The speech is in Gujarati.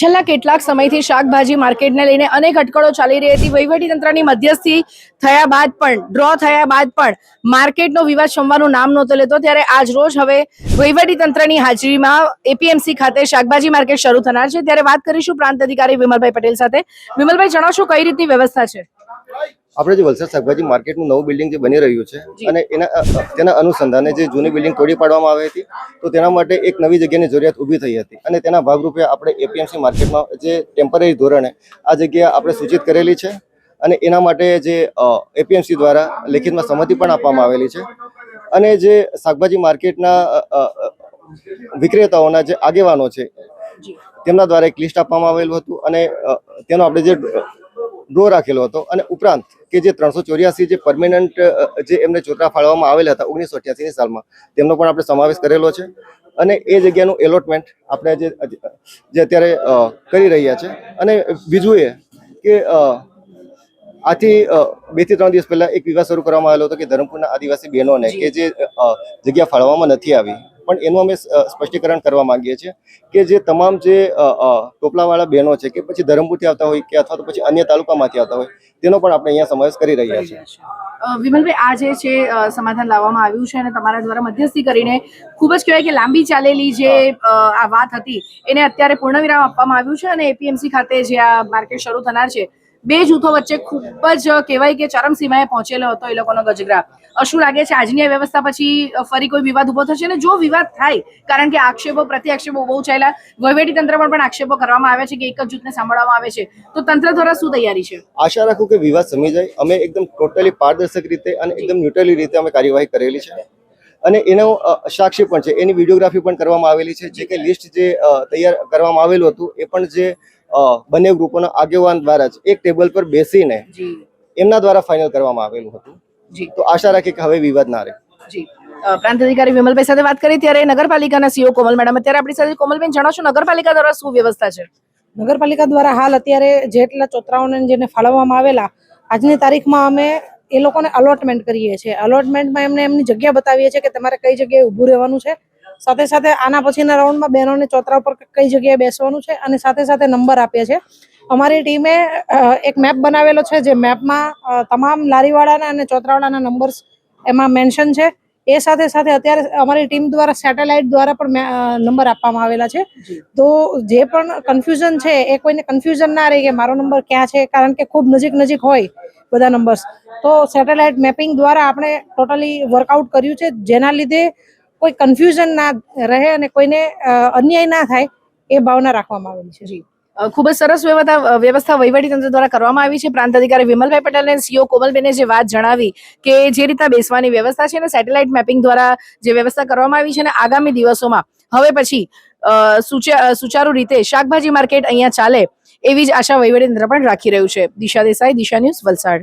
છેલ્લા કેટલાક સમયથી શાકભાજી માર્કેટને લઈને અનેક અટકળો ચાલી રહી હતી. વહીવટીતંત્રની મધ્યસ્થી થયા બાદ પણ ડ્રો થયા બાદ પણ માર્કેટનો વિવાદ શમવાનું નામ નહોતો લેતો. ત્યારે આજ રોજ હવે વહીવટીતંત્રની હાજરીમાં એપીએમસી ખાતે શાકભાજી માર્કેટ શરૂ થનાર છે. ત્યારે વાત કરીશું પ્રાંત અધિકારી વિમલભાઈ પટેલ સાથે. વિમલભાઈ, જણાવશો કઈ રીતની વ્યવસ્થા છે? આપણે જે વલસાડ શાકભાજી માર્કેટનું નવું બિલ્ડિંગ જે બની રહ્યું છે અને એના તેના અનુસંધાને જે જૂની બિલ્ડિંગ તોડી પાડવામાં આવી હતી તો તેના માટે એક નવી જગ્યાની જરૂરિયાત ઊભી થઈ હતી. અને તેના ભાગરૂપે આપણે એપીએમસી માર્કેટમાં જે ટેમ્પરરી ધોરણે આ જગ્યા આપણે સૂચિત કરેલી છે અને એના માટે જે એપીએમસી દ્વારા લેખિતમાં સંમતિ પણ આપવામાં આવેલી છે. અને જે શાકભાજી માર્કેટના વિક્રેતાઓના જે આગેવાનો છે તેમના દ્વારા એક લિસ્ટ આપવામાં આવેલું હતું અને તેનો આપણે જે ડ્રો રાખેલો હતો અને ઉપરાંત કે જે ત્રણસો ચોર્યાસી જે પરમેનન્ટ જે એમને ચોતરા ફાળવવામાં આવેલા હતા, ઓગણીસો અઠ્યાસીની સાલમાં, તેમનો પણ આપણે સમાવેશ કરેલો છે. અને એ જગ્યાનું એલોટમેન્ટ આપણે જે જે અત્યારે કરી રહ્યા છે. અને બીજું એ કે આથી બેથી ત્રણ દિવસ પહેલા એક વિવાદ શરૂ કરવામાં આવેલો હતો કે ધરમપુરના આદિવાસી બહેનોને કે જે જગ્યા ફાળવવામાં નથી આવી પણ એનું અમે સ્પષ્ટીકરણ કરવા માંગીએ છીએ કે જે તમામ જે ટોપલાવાળા બહેનો છે કે પછી ધરમપુરથી આવતા હોય કે અથવા તો પછી અન્ય તાલુકામાંથી આવતા હોય, તેનો પણ આપણે અહીંયા સમાવેશ કરી રહ્યા છીએ. વિમલભાઈ, આ જે છે સમાધાન લાવવામાં આવ્યું છે અને તમારા દ્વારા મધ્યસ્થી કરીને ખૂબ જ કહેવાય કે લાંબી ચાલેલી જે આ વાત હતી, એને અત્યારે પૂર્ણવિરામ આપવામાં આવ્યું છે અને એપીએમસી ખાતે જે આ માર્કેટ શરૂ થનાર છે બે જૂથો વચ્ચે ખૂબ જ કહેવાય કે ચરમસીમાએ પહોંચેલો હતો એ લોકોનો ગજગ્રા. શું લાગે છે આજની આ વ્યવસ્થા પછી ફરી કોઈ વિવાદ ઊભો થશે? અને જો વિવાદ થાય, કારણ કે આક્ષેપો પ્રતિ આક્ષેપો બહુ ચાલ્યા, વહીવટી તંત્રમાં પણ આક્ષેપો કરવામાં આવે છે કે એક જ જૂથને સાંભળવામાં આવે છે. તો તંત્ર દ્વારા શું તૈયારી છે? આશા રાખું કે વિવાદ સમી જાય. અમે એકદમ ટોટલી પારદર્શક રીતે અને એકદમ ન્યુટ્રલી રીતે અમે કાર્યવાહી કરેલી છે. અને એનો સાક્ષી પણ છે. એની વિડીયોગ્રાફી પણ કરવામાં આવેલી છે. જે કે લિસ્ટ જે તૈયાર કરવામાં આવેલું હતું, એ પણ જે બંને ગ્રુપોના આગેવાન દ્વારા જ એક ટેબલ પર બેસીને એમના દ્વારા ફાઇનલ કરવામાં આવેલું હતું. જી. તો આશા રાખીએ કે હવે વિવાદ ના રહે. પ્રાંત અધિકારી વિમલભાઈ સાથે વાત કરી ત્યારે નગરપાલિકાના સીઓ કોમલ મેડમ અત્યારે આપણી સાથે કોમલબેન જણાવશો નગરપાલિકા દ્વારા શું વ્યવસ્થા છે? નગરપાલિકા દ્વારા હાલ અત્યારે જેટલા ચોતરાઓને જેને ફાળવવામાં આવેલા આજની તારીખમાં અમે એ લોકોને અલોટમેન્ટ કરીએ છીએ. અલોટમેન્ટમાં એમને એમની જગ્યા બતાવીએ છીએ કે તમારે કઈ જગ્યાએ ઊભું રહેવાનું છે. સાથે સાથે આના પછીના રાઉન્ડમાં બહેનોને ચોતરા ઉપર કઈ જગ્યાએ બેસવાનું છે અને સાથે સાથે નંબર આપીએ છીએ અમારી ટીમે એક મેપ બનાવેલો છે જે મેપમાં તમામ લારીવાળાના અને ચોતરાવાળાના નંબર્સ એમાં મેન્શન છે. એ સાથે સાથે અત્યારે અમારી ટીમ દ્વારા સેટેલાઇટ દ્વારા પણ મે- નંબર આપવામાં આવેલા છે. તો જે પણ કન્ફ્યુઝન છે એ કોઈને કન્ફ્યુઝન ના રહે કે મારો નંબર ક્યાં છે કારણ કે ખૂબ નજીક નજીક હોય બધા નંબર્સ. તો સેટેલાઇટ મેપિંગ દ્વારા આપણે ટોટલી વર્કઆઉટ કર્યું છે. જેના લીધે કોઈ કન્ફ્યુઝન ના રહે અને કોઈને અન્યાય ના થાય, એ ભાવના રાખવામાં આવેલી છે. જી. ખૂબ જ સરસ વ્યવસ્થા વ્યવસ્થા વહીવટી તંત્ર દ્વારા કરવામાં આવી છે. પ્રાંત અધિકારી વિમલભાઈ પટેલ અને સીઓ કોમલબેને જે વાત જણાવી કે જે રીતના બેસવાની વ્યવસ્થા છે અને સેટેલાઇટ મેપિંગ દ્વારા જે વ્યવસ્થા કરવામાં આવી છે અને આગામી દિવસોમાં હવે પછી સુચારુ રીતે શાકભાજી માર્કેટ અહીંયા ચાલે એવી જ આશા વહીવટી તંત્ર પણ રાખી રહ્યું છે. દિશા દેસાઈ, દિશા ન્યૂઝ વલસાડ.